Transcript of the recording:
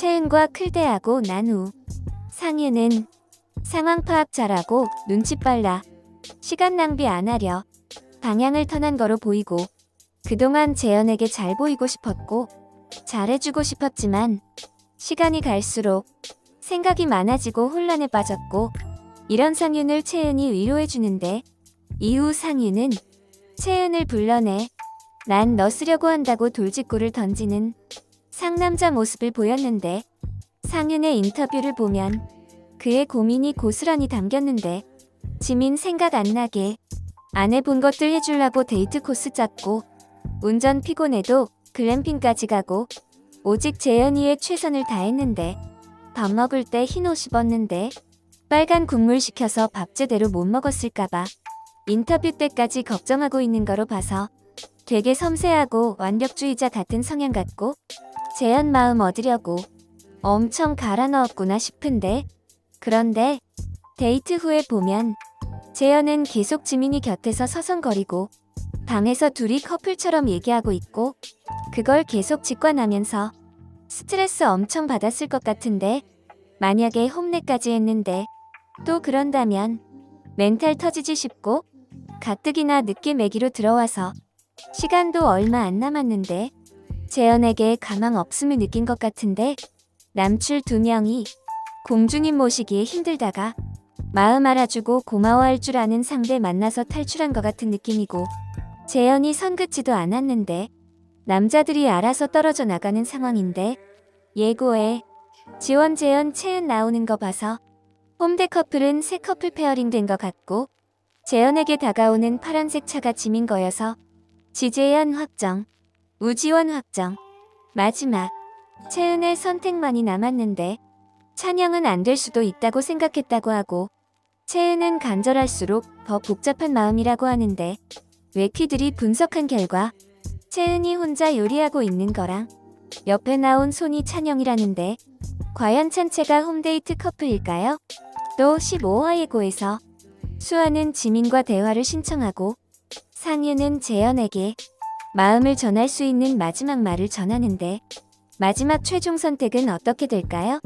채은과 클대하고 난 후 상윤은 상황 파악 잘하고 눈치 빨라. 시간 낭비 안 하려. 방향을 터난 거로 보이고 그동안 재현에게 잘 보이고 싶었고 잘해주고 싶었지만 시간이 갈수록 생각이 많아지고 혼란에 빠졌고 이런 상윤을 채은이 위로해주는데 이후 상윤은 채은을 불러내 난 너 쓰려고 한다고 돌직구를 던지는 상남자 모습을 보였는데 상윤의 인터뷰를 보면 그의 고민이 고스란히 담겼는데 지민 생각 안 나게 안 해본 것들 해주려고 데이트 코스 짰고 운전 피곤해도 글램핑까지 가고 오직 재현이의 최선을 다했는데 밥 먹을 때 흰 옷 입었는데 빨간 국물 시켜서 밥 제대로 못 먹었을까봐 인터뷰 때까지 걱정하고 있는 거로 봐서 되게 섬세하고 완벽주의자 같은 성향 같고 재현 마음 얻으려고 엄청 갈아 넣었구나 싶은데 그런데 데이트 후에 보면 재현은 계속 지민이 곁에서 서성거리고 방에서 둘이 커플처럼 얘기하고 있고 그걸 계속 직관하면서 스트레스 엄청 받았을 것 같은데 만약에 홈내까지 했는데 또 그런다면 멘탈 터지지 싶고 가뜩이나 늦게 매기로 들어와서 시간도 얼마 안 남았는데 재현에게 가망 없음을 느낀 것 같은데 남출 두 명이 공주님 모시기에 힘들다가 마음 알아주고 고마워할 줄 아는 상대 만나서 탈출한 것 같은 느낌이고 재현이 선 긋지도 않았는데 남자들이 알아서 떨어져 나가는 상황인데 예고에 지원 재현 채은 나오는 거 봐서 홈대 커플은 새 커플 페어링 된 것 같고 재현에게 다가오는 파란색 차가 지민 거여서 지재현 확정, 우지원 확정, 마지막 채은의 선택만이 남았는데 찬영은 안 될 수도 있다고 생각했다고 하고 채은은 간절할수록 더 복잡한 마음이라고 하는데 웨키들이 분석한 결과 채은이 혼자 요리하고 있는 거랑 옆에 나온 손이 찬영이라는데 과연 찬채가 홈데이트 커플일까요? 또 15화에 고에서 수아는 지민과 대화를 신청하고 상윤은 재현에게 마음을 전할 수 있는 마지막 말을 전하는데 마지막 최종 선택은 어떻게 될까요?